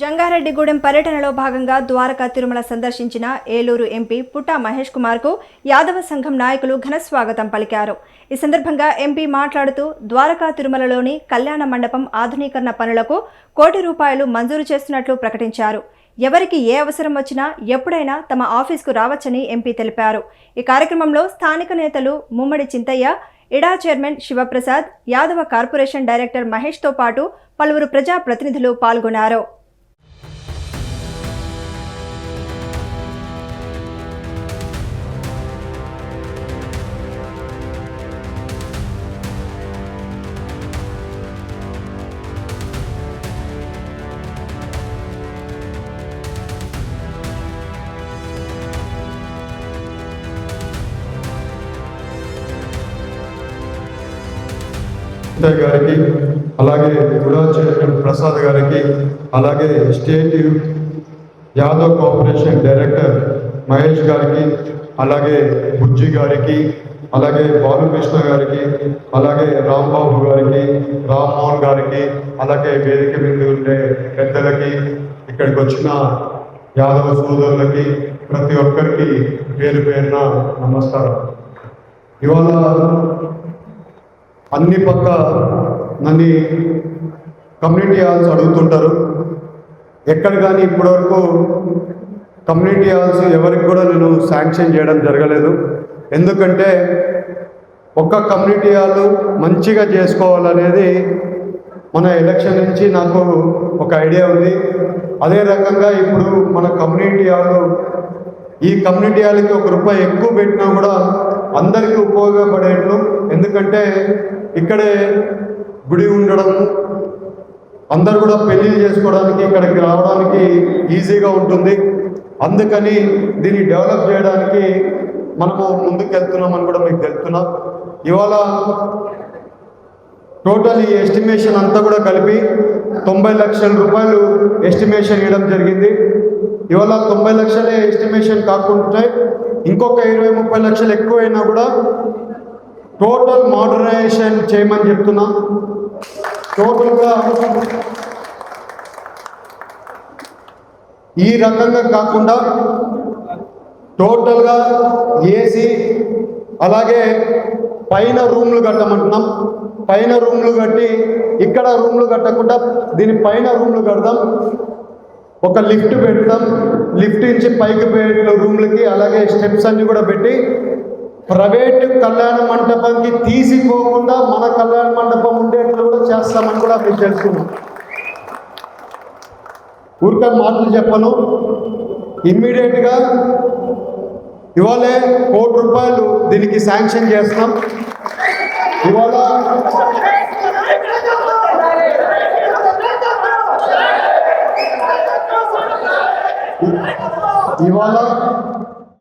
జంగారెడ్డిగూడెం పర్యటనలో భాగంగా ద్వారకా తిరుమల సందర్శించిన ఏలూరు ఎంపీ పుట్టా మహేష్ కుమార్కు యాదవ సంఘం నాయకులు ఘన స్వాగతం పలికారు. ఈ సందర్భంగా ఎంపీ మాట్లాడుతూ ద్వారకా తిరుమలలోని కళ్యాణ మండపం ఆధునీకరణ పనులకు కోటి రూపాయలు మంజూరు చేస్తున్నట్లు ప్రకటించారు. ఎవరికి ఏ అవసరం వచ్చినా ఎప్పుడైనా తమ ఆఫీస్కు రావచ్చని ఎంపీ తెలిపారు. ఈ కార్యక్రమంలో స్థానిక నేతలు ముమ్మడి చింతయ్య ఇడా chairman Shivaprasad Yadava corporation director మహేష్తో పాటు పలువురు ప్రజా ప్రతినిధులు పాల్గొన్నారు. గారికి అలాగే గుడా ప్రసాద్ గారికి అలాగే state Yadav corporation director Mahesh గారికి అలాగే బుజ్జి గారికి అలాగే బాలకృష్ణ గారికి అలాగే రాంబాబు గారికి రామ్మోహన్ గారికి అలాగే వేదిక మీద ఉండే పెద్దలకి ఇక్కడికి వచ్చిన యాదవ సోదరులకి ప్రతి ఒక్కరికి పేరు పేరున నమస్కారం. ఇవాళ అన్ని పక్క నన్ను కమ్యూనిటీ హాల్స్ అడుగుతుంటారు. ఎక్కడ కానీ ఇప్పటివరకు కమ్యూనిటీ హాల్స్ ఎవరికి కూడా నేను శాంక్షన్ చేయడం జరగలేదు. ఎందుకంటే ఒక్క కమ్యూనిటీ హాల్ మంచిగా చేసుకోవాలనేది మన ఎలక్షన్ నుంచి నాకు ఒక ఐడియా ఉంది. అదే రకంగా ఇప్పుడు మన కమ్యూనిటీ హాల్ ఈ కమ్యూనిటీ హాల్కి ఒక రూపాయి ఎక్కువ పెట్టినా కూడా అందరికీ ఉపయోగపడేట్లు ఎందుకంటే ఇక్కడే గుడి ఉండడం అందరు కూడా పెళ్ళిళ్ళు చేసుకోవడానికి ఇక్కడికి రావడానికి ఈజీగా ఉంటుంది. అందుకని దీన్ని డెవలప్ చేయడానికి మనము ముందుకు వెళ్తున్నామని కూడా మీకు తెలుపుతున్నాం ఇవాళ టోటల్ ఈ ఎస్టిమేషన్ అంతా కూడా కలిపి తొంభై లక్షల రూపాయలు ఎస్టిమేషన్ ఇవ్వడం జరిగింది. ఇవాళ తొంభై లక్షలే ఎస్టిమేషన్ కాకుంటే ఇంకొక ఇరవై ముప్పై లక్షలు ఎక్కువైనా కూడా టోటల్ మోడరైజేషన్ చేయమని చెప్తున్నా. టోటల్గా ఈ రకంగా కాకుండా టోటల్గా ఏసీ అలాగే పైన రూమ్లు కట్టమంటున్నాం. పైన రూమ్లు కట్టి ఇక్కడ రూమ్లు కట్టకుండా దీని పైన రూమ్లు కడదాం. ఒక లిఫ్ట్ పెడతాం. లిఫ్ట్ నుంచి పైకి పోయే రూమ్లకి అలాగే స్టెప్స్ అన్నీ కూడా పెట్టి ప్రైవేట్ కళ్యాణ మండపానికి తీసిపోకుండా మన కళ్యాణ మండపం ఉండేట్లు కూడా చేస్తామని కూడా మేము తెలుసుకున్నాం. ఊరికే మాటలు చెప్పను. ఇమ్మీడియట్గా ఇవాళే కోటి రూపాయలు దీనికి శాంక్షన్ చేస్తున్నాం. ఇవాళ ఇవాళ